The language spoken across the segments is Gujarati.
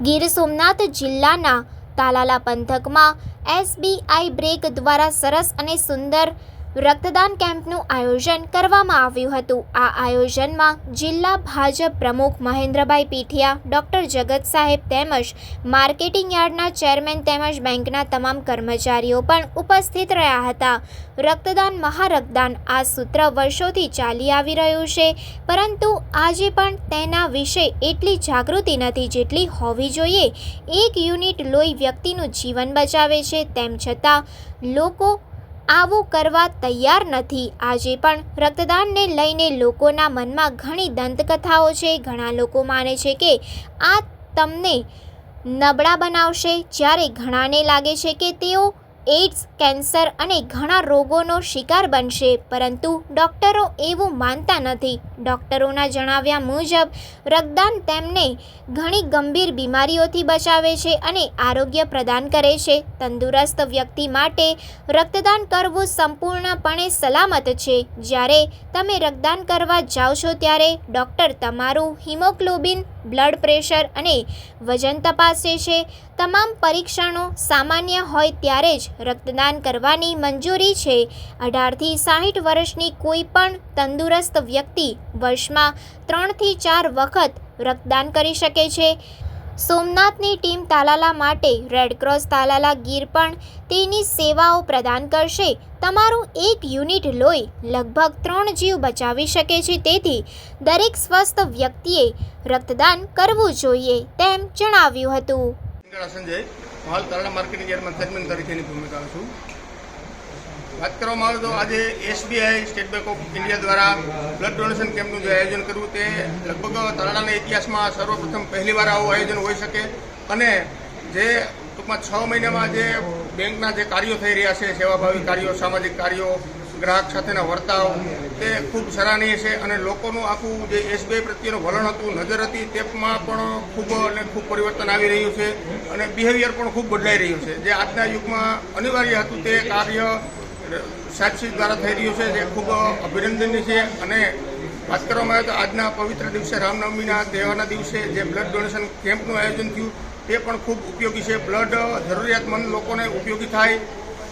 ગીર સોમનાથ જિલ્લાના તાલાલા પંથકમાં એસબીઆઈ બ્રેક દ્વારા સરસ અને સુંદર રક્તદાન કેમ્પનું આયોજન કરવામાં આવ્યું હતું. આ આયોજનમાં જિલ્લા ભાજપ પ્રમુખ મહેન્દ્રભાઈ પીઠિયા, ડૉક્ટર જગત સાહેબ તેમજ માર્કેટિંગ યાર્ડના ચેરમેન તેમજ બેંકના તમામ કર્મચારીઓ પણ ઉપસ્થિત રહ્યા હતા. રક્તદાન મહારક્તદાન આ સૂત્ર વર્ષોથી ચાલી આવી રહ્યું છે, પરંતુ આજે પણ તેના વિશે એટલી જાગૃતિ નથી જેટલી હોવી જોઈએ. એક યુનિટ લોહી વ્યક્તિનું જીવન બચાવે છે, તેમ છતાં લોકો આવું કરવા તૈયાર નથી. આજે પણ રક્તદાનને લઈને લોકોના મનમાં ઘણી દંતકથાઓ છે. ઘણા લોકો માને છે કે આ તમને નબળા બનાવશે. જ્યારે ઘણાને લાગે છે કે તેઓ એડ્સ કેન્સર અને ઘણા રોગોનો શિકાર બનશે. પરંતુ ડૉક્ટરો એવું માનતા નથી. ડૉક્ટરોના જણાવ્યા મુજબ, રક્તદાન તેમને ઘણી ગંભીર બીમારીઓથી બચાવે છે અને આરોગ્ય પ્રદાન કરે છે. તંદુરસ્ત વ્યક્તિ માટે રક્તદાન કરવું સંપૂર્ણપણે સલામત છે. જ્યારે તમે રક્તદાન કરવા જાઓ છો ત્યારે ડૉક્ટર તમારું હિમોગ્લોબિન બ્લડ પ્રેશર અને વજન તપાસે છે. તમામ પરીક્ષણો સામાન્ય હોય ત્યારે જ રક્તદાન કરવાની મંજૂરી છે. અઢારથી સાહીઠ વર્ષની કોઈ પણ તંદુરસ્ત વ્યક્તિ વર્ષમાં ત્રણથી ચાર વખત રક્તદાન કરી શકે છે. સોમનાથની ટીમ તાલાલા માટે રેડક્રોસ તાલાલા ગીર પણ તેની સેવાઓ પ્રદાન કરશે. તમારું એક યુનિટ લોહી લગભગ ત્રણ જીવ બચાવી શકે છે, તેથી દરેક સ્વસ્થ વ્યક્તિએ રક્તદાન કરવું જોઈએ તેમ જણાવ્યું હતું. હાલ તરણા માર્કેટિંગ યાર્ડમાં ચેરમેન તરીકેની ભૂમિકા છું. વાત કરવામાં આવે તો આજે SBI, state bank of India દ્વારા બ્લડ ડોનેશન કેમ્પનું જે આયોજન કરવું તે લગભગ તારણાના ઇતિહાસમાં સર્વપ્રથમ પહેલીવાર આવું આયોજન હોઈ શકે. અને જે ટૂંકમાં છ મહિનામાં જે બેંકના જે કાર્યો થઈ રહ્યા છે, સેવાભાવી કાર્યો, સામાજિક કાર્યો, ગ્રાહક સાથેના વર્તાવ, તે ખૂબ સરાહનીય છે અને લોકોનું આખું જે એસબીઆઈ પ્રત્યેનું વલણ હતું, નજર હતી, તેમાં પણ ખૂબ અને ખૂબ પરિવર્તન આવી રહ્યું છે અને બિહેવિયર પણ ખૂબ બદલાઈ રહ્યું છે. જે આજના યુગમાં અનિવાર્ય હતું તે કાર્ય સાક્ષી દ્વારા થઈ રહ્યું છે, જે ખૂબ અભિનંદનીય છે અને વાત કરવામાં આવે તો આજના પવિત્ર દિવસે રામનવમીના તહેવારના દિવસે જે બ્લડ ડોનેશન કેમ્પનું આયોજન થયું, તે પણ ખૂબ ઉપયોગી છે. બ્લડ જરૂરિયાતમંદ લોકોને ઉપયોગી થાય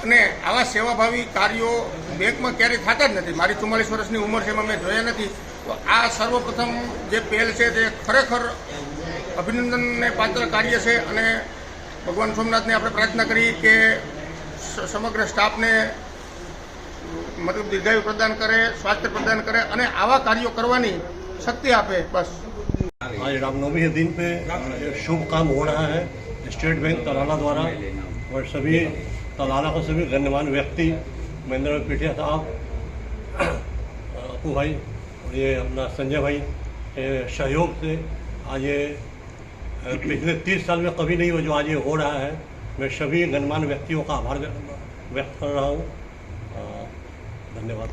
અને આવા સેવાભાવી કાર્યો બેંકમાં ક્યારેય થતા જ નથી. મારી ચુમ્માલીસ વર્ષની ઉંમર છે એમાં મેં જોયા નથી. તો આ સર્વપ્રથમ જે પહેલ છે તે ખરેખર અભિનંદનને પાત્ર કાર્ય છે અને ભગવાન સોમનાથને આપણે પ્રાર્થના કરી કે સમગ્ર સ્ટાફને મતલબ દીર્ઘાયુ પ્રદાન કરે સ્વાસ્થ્ય પ્રદાન કરે અને આવા કાર્યો કરવાની શક્તિ આપે બસ आज रामनवमी के दिन पे एक शुभ काम हो रहा है स्टेट बैंक तलाला द्वारा और सभी तलाला के सभी गण्यमान्य व्यक्ति महेंद्र भाई पीठिया साहब अपू भाई और ये अपना संजय भाई के सहयोग से आज ये अ, पिछले तीस साल में कभी नहीं हुआ जो आज ये हो रहा है मैं सभी गणमान्य व्यक्तियों का आभार व्यक्त कर रहा हूँ ધન્યવાદ.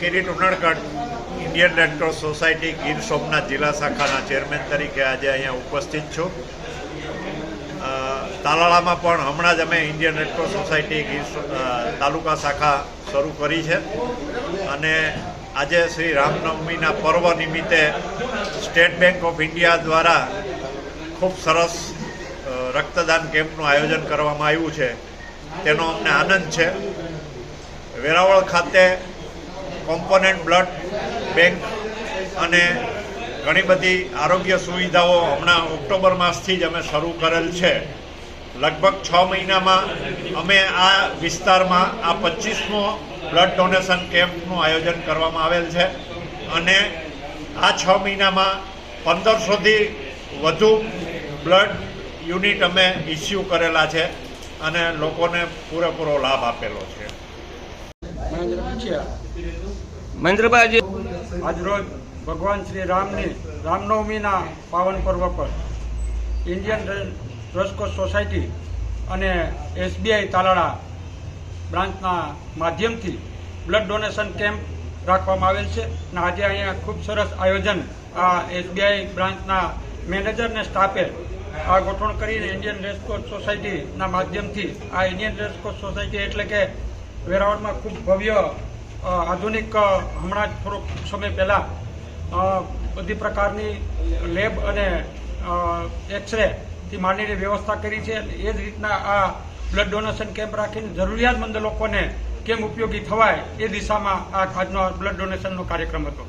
કેરી ટુનાળકડ Indian red cross society Gir Somnath જિલ્લા શાખાના ચેરમેન તરીકે આજે અહીંયા ઉપસ્થિત છું. તાલાળામાં પણ હમણાં જ અમે Indian red cross society Gir taluka શાખા શરૂ કરી છે. અને આજે શ્રી રામનવમીના પર્વ નિમિત્તે સ્ટેટ બેંક ઓફ ઇન્ડિયા દ્વારા ખૂબ સરસ રક્તદાન કેમ્પનું આયોજન કરવામાં આવ્યું છે. તેનો અમને આનંદ છે. વેરાવળ ખાતે કોમ્પોનન્ટ બ્લડ બેંક અને ઘણી બધી આરોગ્ય સુવિધાઓ હમણાં ઓક્ટોબર માસથી જ અમે શરૂ કરેલ છે. લગભગ છ મહિનામાં અમે આ વિસ્તારમાં આ પચીસમો બ્લડ ડોનેશન કેમ્પનું આયોજન કરવામાં આવેલ છે અને આ છ મહિનામાં પંદરસોથી વધુ બ્લડ યુનિટ અમે ઇસ્યુ કરેલા છે અને લોકોને પૂરેપૂરો લાભ આપેલો છે. મહેન્દ્ર પીછિયા મહેન્દ્રભાઈ આજરોજ ભગવાન શ્રી રામની રામનવમીના પાવન પર્વ પર ઇન્ડિયન રેસકોર્સ સોસાયટી અને એસબીઆઈ તાલાળા બ્રાન્ચના માધ્યમથી બ્લડ ડોનેશન કેમ્પ રાખવામાં આવેલ છે અને આજે અહીંયા ખૂબ સરસ આયોજન આ એસબીઆઈ બ્રાન્ચના મેનેજર ને સ્ટાફે આ ગોઠવણ કરીને ઇન્ડિયન રેસકોર્સ સોસાયટીના માધ્યમથી આ ઇન્ડિયન રેસકોર્સ સોસાયટી એટલે કે વેરાવળમાં ખૂબ ભવ્ય આધુનિક હમણાં જ થોડોક સમય પહેલાં બધી પ્રકારની લેબ અને એક્સરે થી માંડીને વ્યવસ્થા કરી છે. એ જ રીતના આ બ્લડ ડોનેશન કેમ્પ રાખીને જરૂરિયાતમંદ લોકોને કેમ ઉપયોગી થવાય એ દિશામાં આ આજનો બ્લડ ડોનેશનનો કાર્યક્રમ હતો.